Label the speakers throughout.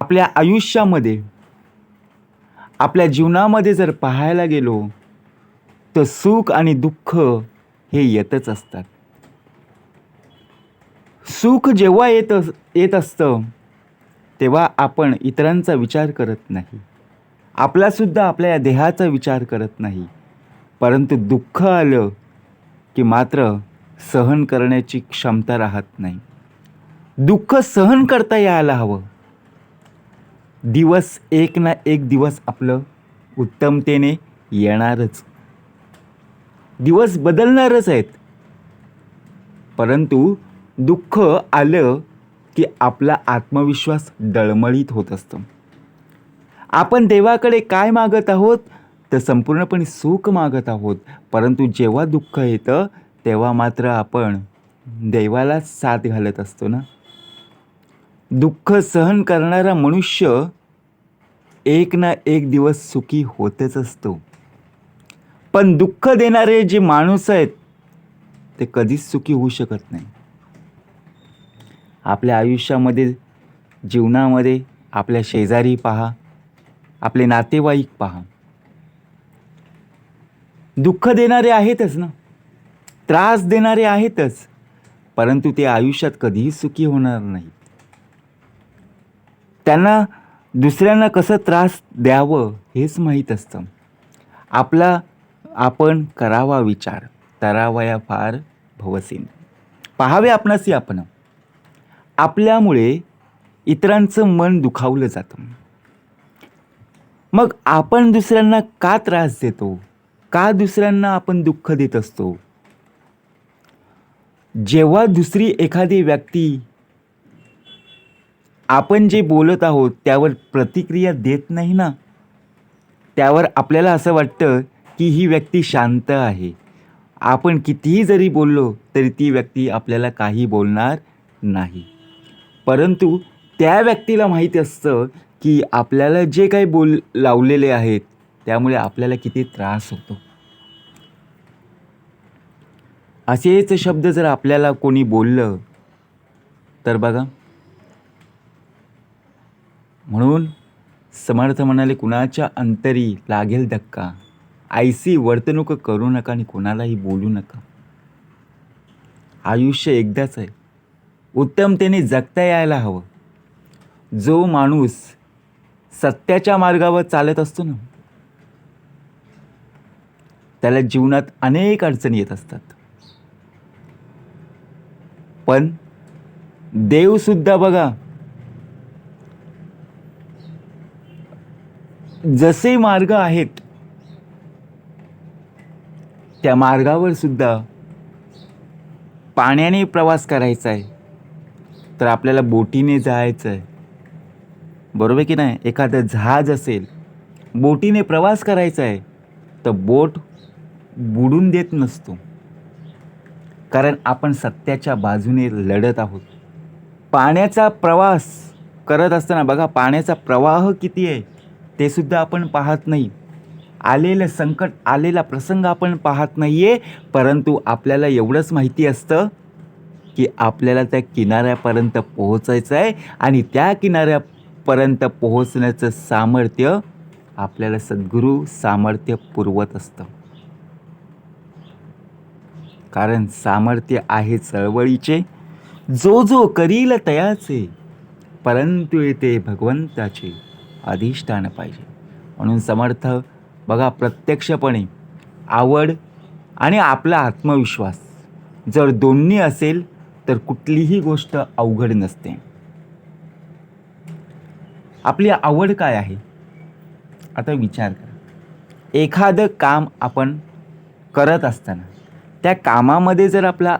Speaker 1: आपल्या आयुष्यामध्ये आपल्या जीवनामध्ये जर पाहायला गेलो तर सुख आणि दुःख हे येतच असतात. सुख जेव्हा येत अस- येत असतं तेव्हा आपण इतरांचा विचार करत नाही. आपलासुद्धा आपल्या या देहाचा विचार करत नाही. परंतु दुःख आलं की मात्र सहन करण्याची क्षमता राहत नाही. दुःख सहन करता यायला हवं. दिवस एक ना एक दिवस आपलं उत्तमतेने येणारच. दिवस बदलणारच आहेत. परंतु दुःख आलं की आपला आत्मविश्वास डळमळीत होत असतो. आपण देवाकडे काय मागत आहोत? तर संपूर्णपणे सुख मागत आहोत. परंतु जेव्हा दुःख येतं तेव्हा मात्र आपण देवाला साथ घालत असतो ना? दुःख सहन करणारा मनुष्य एक ना एक दिवस सुखी होतच असतो. पण दुःख देणारे जे माणूस आहेत ते कधीच सुखी होऊ शकत नाही. आपल्या आयुष्यामध्ये जीवनामध्ये आपल्या शेजारी पहा आपले नातेवाईक पहा. दुःख देणारे आहेतच ना? त्रास देणारे आहेतच परंतु ते आयुष्यात कधीही सुखी होणार नाही त्यांना दुसऱ्यांना कसं त्रास द्यावं हेच माहीत असतं. आपला आपण करावा विचार तरावया फार भवसीन. पाहावे आपणासी आपण. आपल्यामुळे इतरांचं मन दुखावलं जातं. मग आपण दुसऱ्यांना का त्रास देतो? का दुसऱ्यांना आपण दुःख देत असतो? जेव्हा दुसरी एखादी व्यक्ती आपण जे बोलत आहोत त्यावर प्रतिक्रिया देत नाही ना? त्यावर आपल्याला असं वाटतं की ही व्यक्ती शांत आहे. आपण कितीही जरी बोललो तरी ती व्यक्ती आपल्याला काही बोलणार नाही. परंतु त्या व्यक्तीला माहीत असतं की आपल्याला जे काही बोल लावलेले आहेत त्यामुळे आपल्याला किती त्रास होतो. असेच शब्द जर आपल्याला कोणी बोललं तर बघा. म्हणून समर्थ म्हणाले कुणाच्या अंतरी लागेल धक्का? आयसी वर्तणूक करू नका आणि कोणालाही बोलू नका. आयुष्य एकदाच आहे. उत्तमतेने जगता यायला हवं. जो माणूस सत्याच्या मार्गावर चालत असतो ना त्याला जीवनात अनेक अडचणी येत असतात. पण देवसुद्धा बघा जसे मार्ग आहेत त्या मार्गावर सुद्धा पाण्याने प्रवास करायचा आहे. तर आपल्याला बोटीने जायचं आहे. बरोबर की नाही? एखादं जहाज असेल बोटीने प्रवास करायचा आहे तर बोट बुडून देत नसतो. कारण आपण सत्याच्या बाजूने लढत आहोत. पाण्याचा प्रवास करत असताना बघा पाण्याचा प्रवाह किती आहे? ते सुद्धा आपण पाहत नाही. आलेलं संकट आलेला प्रसंग आपण पाहत नाही आहे परंतु आपल्याला एवढंच माहिती असतं की आपल्याला त्या किनाऱ्यापर्यंत पोहोचायचं आहे आणि त्या किनाऱ्यापर्यंत पोहोचण्याचं सामर्थ्य आपल्याला सद्गुरू सामर्थ्य पुरवत असतं. कारण सामर्थ्य आहे चळवळीचे. जो जो करील तयाचे परंतु येते भगवंताचे. अधिष्ठान पाहिजे. म्हणून समर्थ बघा प्रत्यक्षपणे आवड आणि आपला आत्मविश्वास जर दोन्ही असेल तर कुठलीही गोष्ट अवघड नसते. आपली आवड काय आहे? आता विचार करा. एखादं काम आपण करत असताना त्या कामामध्ये जर आपला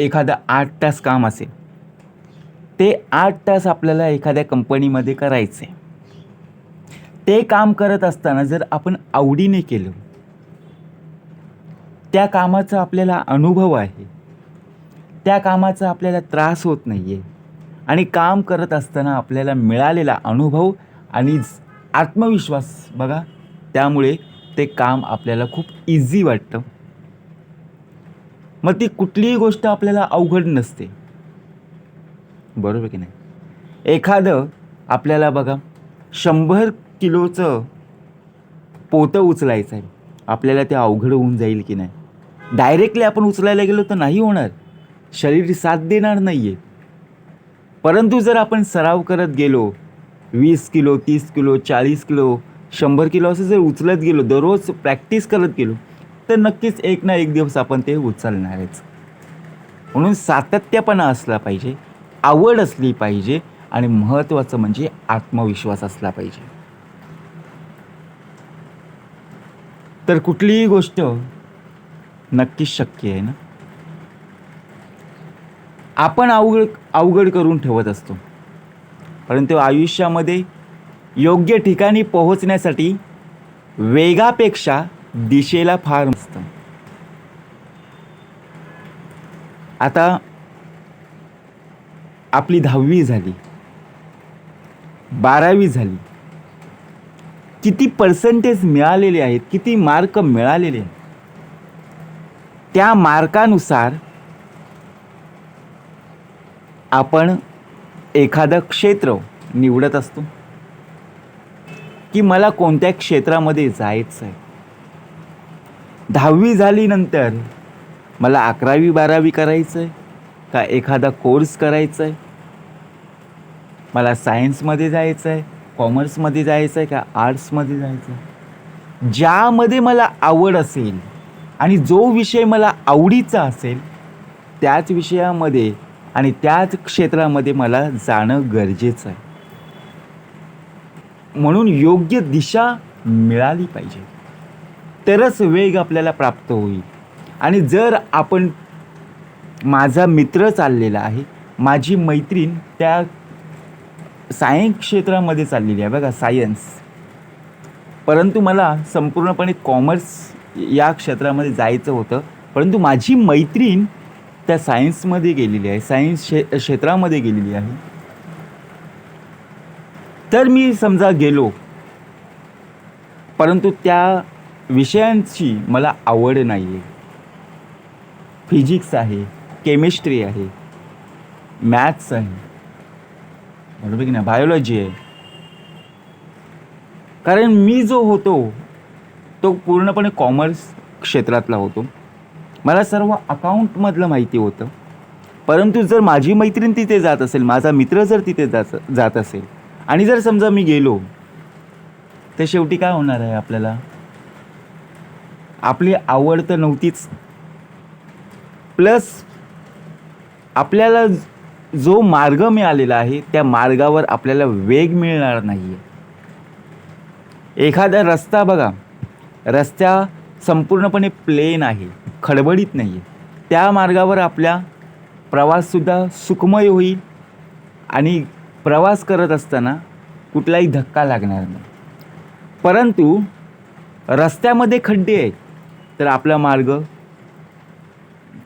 Speaker 1: एखादं आठ तास काम असेल ते आठ तास आपल्याला एखाद्या कंपनीमध्ये करायचं. आहे ते काम करत असताना जर आपण आवडीने केलं त्या कामाचा आपल्याला अनुभव आहे त्या कामाचा आपल्याला त्रास होत नाही आहे आणि काम करत असताना आपल्याला मिळालेला अनुभव आणि आत्मविश्वास बघा त्यामुळे ते काम आपल्याला खूप इझी वाटतं. मग ती कुठलीही गोष्ट आपल्याला अवघड नसते. बरोबर की नाही? एखादं आपल्याला बघा शंभर किलोचं पोतं उचलायचं आहे. आपल्याला ते अवघड होऊन जाईल की नाही? डायरेक्टली आपण उचलायला गेलो तर नाही होणार. शरीर साथ देणार नाही आहे परंतु जर आपण सराव करत गेलो वीस किलो तीस किलो चाळीस किलो शंभर किलो असं जर उचलत गेलो दररोज प्रॅक्टिस करत गेलो तर नक्कीच एक ना एक दिवस आपण ते उचलणारच. म्हणून सातत्यपणा असला पाहिजे. आवड असली पाहिजे आणि महत्त्वाचं म्हणजे आत्मविश्वास असला पाहिजे. तर कुठलीही गोष्ट नक्कीच शक्य आहे ना? आपण अवघड अवघड करून ठेवत असतो. परंतु आयुष्यामध्ये योग्य ठिकाणी पोहोचण्यासाठी वेगापेक्षा दिशेला फार असतं आता आपली दहावी झाली. बारावी झाली. किती पर्सेंटेज मिळालेले आहेत किती मार्क मिळालेले आहेत. त्या मार्कानुसार आपण एखादं क्षेत्र निवडत असतो. की मला कोणत्या क्षेत्रामध्ये जायचं आहे दहावी झालीनंतर मला अकरावी बारावी करायचं आहे का एखादा कोर्स करायचा आहे मला सायन्समध्ये जायचं आहे कॉमर्समध्ये जायचं आहे का आर्ट्समध्ये जायचं आहे ज्यामध्ये मला आवड असेल आणि जो विषय मला आवडीचा असेल त्याच विषयामध्ये आणि त्याच क्षेत्रामध्ये मला जाणं गरजेचं आहे. म्हणून योग्य दिशा मिळाली पाहिजे. तरच वेग आपल्याला प्राप्त होईल. आणि जर आपण माझा मित्र चाललेला आहे माझी मैत्रीण त्या सायन्स क्षेत्रामध्ये चाललेली आहे बघा सायन्स. परंतु मला संपूर्णपणे कॉमर्स या क्षेत्रामध्ये जायचं होतं. परंतु माझी मैत्रीण त्या सायन्समध्ये गेलेली आहे सायन्स क्षे क्षेत्रामध्ये गेलेली आहे. तर मी समजा गेलो परंतु त्या विषयांची मला आवड नाही आहे फिजिक्स आहे केमिस्ट्री आहे मॅथ्स आहे. बरोबर की नाही बायोलॉजी आहे. कारण मी जो होतो तो पूर्णपणे कॉमर्स क्षेत्रातला होतो. मला सर्व अकाउंटमधलं माहिती होतं. परंतु जर माझी मैत्रीण तिथे जात असेल माझा मित्र जर तिथे जात जात असेल आणि जर समजा मी गेलो तर शेवटी काय होणार आहे आपल्याला? आपली आवड तर नव्हतीच. प्लस आपल्याला जो मार्ग मिळालेला आहे त्या मार्गावर आपल्याला वेग मिळणार नाही आहे एखादा रस्ता बघा. रस्त्या संपूर्णपणे प्लेन आहे खडबडीत नाही आहे त्या मार्गावर आपल्या प्रवाससुद्धा सुखमय होईल आणि प्रवास करत असताना कुठलाही धक्का लागणार नाही. परंतु रस्त्यामध्ये खड्डे आहेत तर आपला मार्ग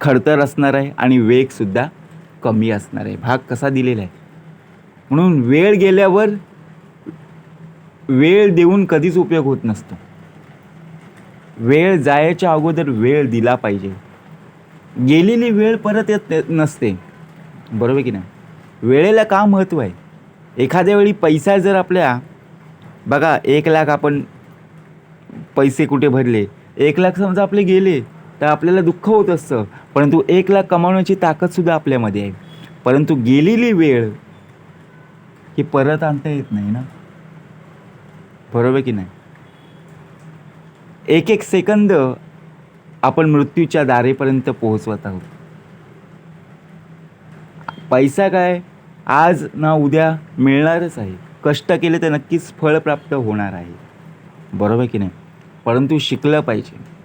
Speaker 1: खडतर असणार आहे आणि वेगसुद्धा कमी असणार आहे. भाग कसा दिलेला आहे? म्हणून वेळ गेल्यावर वेळ देऊन कधीच उपयोग होत नसतो. वेळ जायच्या अगोदर वेळ दिला पाहिजे. गेलेली वेळ परत येत नसते. बरोबर की नाही? वेळेला का महत्त्व आहे? एखाद्या वेळी पैसा जर आपल्या बघा एक लाख आपण पैसे कुठे भरले? एक लाख समजा आपले गेले. तर आपल्याला दुःख होत असतं. परंतु एक लाख कमावण्याची ताकदसुद्धा आपल्यामध्ये आहे. परंतु गेलेली वेळ ही परत आणता येत नाही ना? बरोबर की नाही? एक एक सेकंद आपण मृत्यूच्या दारेपर्यंत पोहोचवत आहोत. पैसा काय? आज ना उद्या मिळणारच आहे. कष्ट केले तर नक्कीच फळ प्राप्त होणार आहे. बरोबर की नाही? परंतु शिकलं पाहिजे.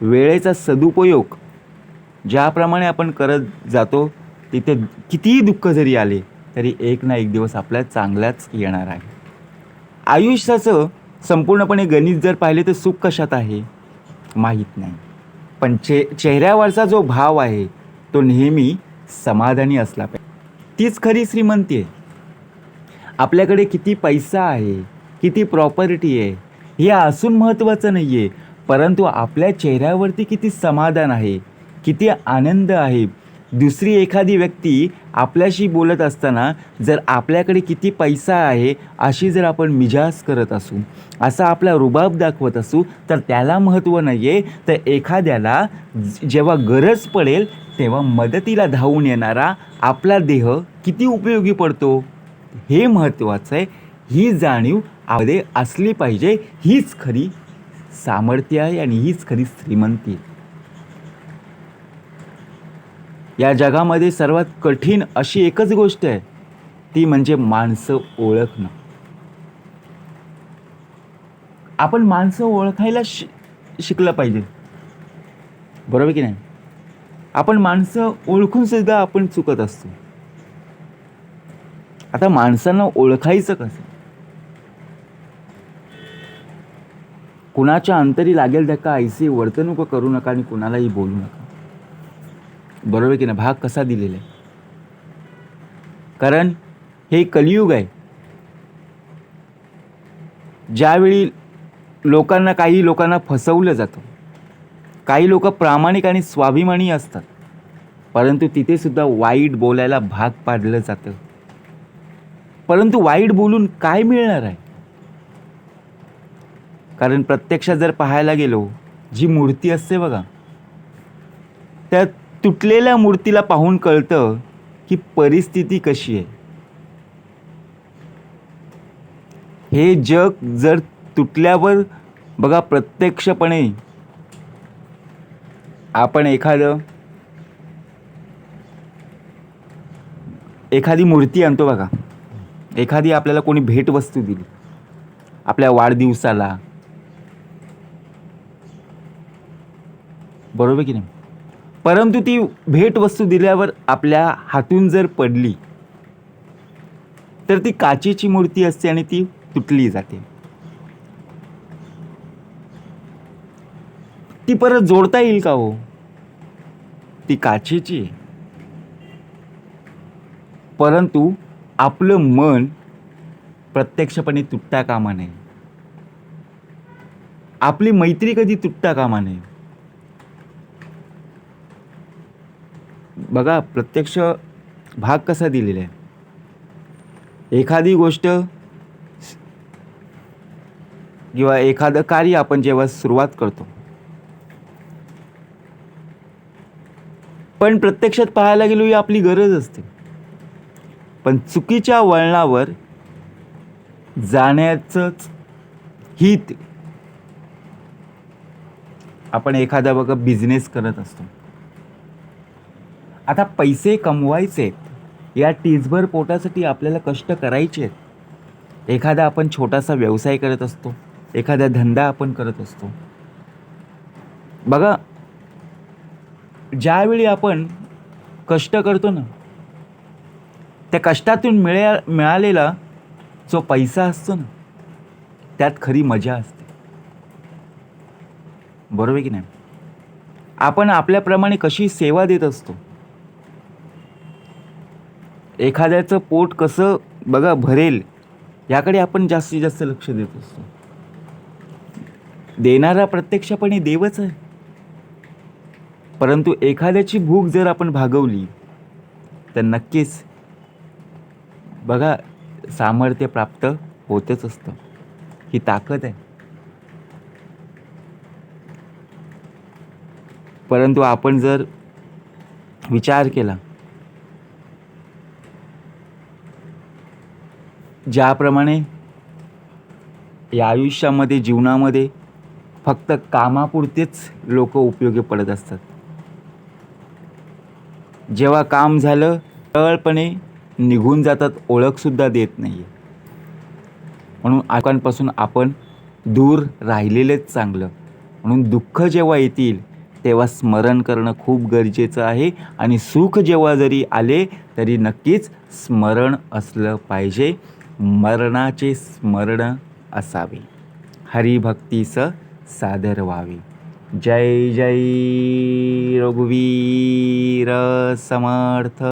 Speaker 1: वेळेचा सदुपयोग ज्याप्रमाणे आपण करत जातो तिथे कितीही दुःख जरी आले तरी एक ना एक दिवस आपल्या चांगल्याच येणार आहे. आयुष्याचं संपूर्णपणे गणित जर पाहिले तर सुख कशात आहे? माहीत नाही. पण चे चेहऱ्यावरचा जो भाव आहे तो नेहमी समाधानी असला पाहिजे. तीच खरी श्रीमंती आहे. आपल्याकडे किती पैसा आहे किती प्रॉपर्टी आहे हे असून महत्त्वाचं नाही आहे परंतु आपल्या चेहऱ्यावरती किती समाधान आहे किती आनंद आहे. दुसरी एखादी व्यक्ती आपल्याशी बोलत असताना जर आपल्याकडे किती पैसा आहे अशी जर आपण मिजाज करत असू असा आपला रुबाब दाखवत असू तर त्याला महत्त्व नाही आहे तर एखाद्याला जेव्हा गरज पडेल तेव्हा मदतीला धावून येणारा आपला देह किती उपयोगी पडतो? हे महत्त्वाचं आहे. ही जाणीव आपले असली पाहिजे. हीच खरी सामर्थ्य आहे आणि हीच खरी श्रीमंती आहे. या जगामध्ये सर्वात कठीण अशी एकच गोष्ट आहे ती म्हणजे माणसं ओळखणं. आपण माणसं ओळखायला शि शिकलं पाहिजे. बरोबर की नाही? आपण माणसं ओळखून सुद्धा आपण चुकत असतो. आता माणसांना ओळखायचं कसं? कुणाच्या अंतरी लागेल धक्का ऐसी वर्तणूक करू नका आणि कुणालाही बोलू नका. बरोबर की नाही? भाग कसा दिलेला आहे? कारण हे कलियुग आहे. ज्यावेळी लोकांना काही लोकांना फसवलं जातं काही लोक प्रामाणिक आणि स्वाभिमानी असतात परंतु तिथे सुद्धा वाईट बोलायला भाग पाडलं जातं. परंतु वाईट बोलून काय मिळणार आहे? कारण प्रत्यक्षात जर पाहायला गेलो जी मूर्ती असते बघा त्या तुटलेल्या मूर्तीला पाहून कळतं की परिस्थिती कशी आहे. हे जग जर तुटल्यावर बघा प्रत्यक्षपणे आपण एखादं एखादी मूर्ती आणतो बघा. एखादी आपल्याला कोणी भेटवस्तू दिली. आपल्या वाढदिवसाला बरोबर की नाही? परंतु ती भेटवस्तू दिल्यावर आपल्या हातून जर पडली तर ती काचेची मूर्ती असते आणि ती तुटली जाते. ती परत जोडता येईल का हो? ती काचेची आहे. परंतु आपलं मन प्रत्यक्षपणे तुटता कामा नये. आपली मैत्री कधी तुटता कामा नये. बघा प्रत्यक्ष भाग कसा दिलेला आहे? एखादी गोष्ट किंवा एखादं कार्य आपण जेव्हा सुरुवात करतो पण प्रत्यक्षात पाहायला गेलो ही आपली गरज असते. पण चुकीच्या वळणावर जाण्याचंच हित. आपण एखादा बघा बिझनेस करत असतो. आता पैसे कमवायचे आहेत. या टीजभर पोटासाठी आपल्याला कष्ट करायचे आहेत. एखादा आपण छोटासा व्यवसाय करत असतो. एखादा धंदा आपण करत असतो. बघा ज्यावेळी आपण कष्ट करतो ना त्या कष्टातून मिळा मिळालेला जो पैसा असतो ना त्यात खरी मजा असते. बरोबर की नाही? आपण आपल्याप्रमाणे कशी सेवा देत असतो? एखाद्याचं पोट कसं बघा भरेल याकडे आपण जास्तीत जास्त लक्ष देत असतो. देणारा प्रत्यक्षपणे देवच आहे. परंतु एखाद्याची भूक जर आपण भागवली तर नक्कीच बघा सामर्थ्य प्राप्त होतच असतं. ही ताकद आहे. परंतु आपण जर विचार केला ज्याप्रमाणे या आयुष्यामध्ये जीवनामध्ये फक्त कामापुरतेच लोक उपयोगी पडत असतात. जेव्हा काम झालं सरळपणे निघून जातात ओळखसुद्धा देत नाही म्हणून लोकांपासून आपण दूर राहिलेलेच चांगलं. म्हणून दुःख जेव्हा येतील तेव्हा स्मरण करणं खूप गरजेचं आहे आणि सुख जेव्हा जरी आले तरी नक्कीच स्मरण असलं पाहिजे. मरणाचे स्मरण असावे. हरिभक्तीस सादर व्हावे. जय जय रघुवीर समर्थ.